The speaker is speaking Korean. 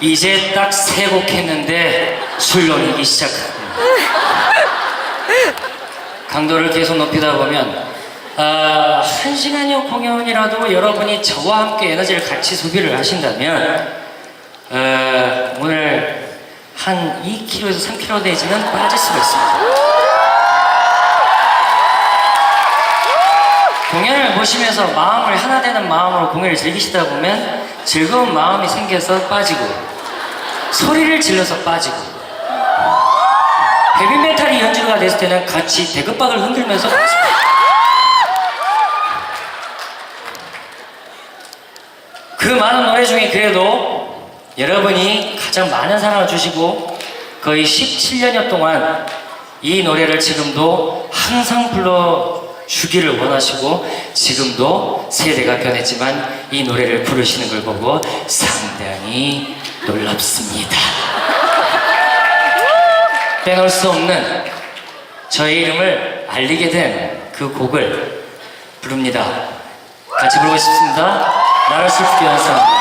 이제 딱 세 곡 했는데 술렁이기 시작합니다. 강도를 계속 높이다 보면 아, 한 시간여 공연이라도 여러분이 저와 함께 에너지를 같이 소비를 하신다면 어, 오늘 한 2kg에서 3kg 내지는 빠질 수가 있습니다. 공연을 보시면서 마음을 하나 되는 마음으로 공연을 즐기시다 보면 즐거운 마음이 생겨서 빠지고 소리를 질러서 빠지고 헤비메탈이 연주가 됐을 때는 같이 대급박을 흔들면서 빠지고 그 많은 노래 중에 그래도 여러분이 가장 많은 사랑을 주시고 거의 17년여 동안 이 노래를 지금도 항상 불러 주기를 원하시고 지금도 세대가 변했지만 이 노래를 부르시는 걸 보고 상당히 놀랍습니다. 빼놓을 수 없는 저의 이름을 알리게 된 그 곡을 부릅니다. 같이 부르고 싶습니다. 나를 슬프게 한 사람.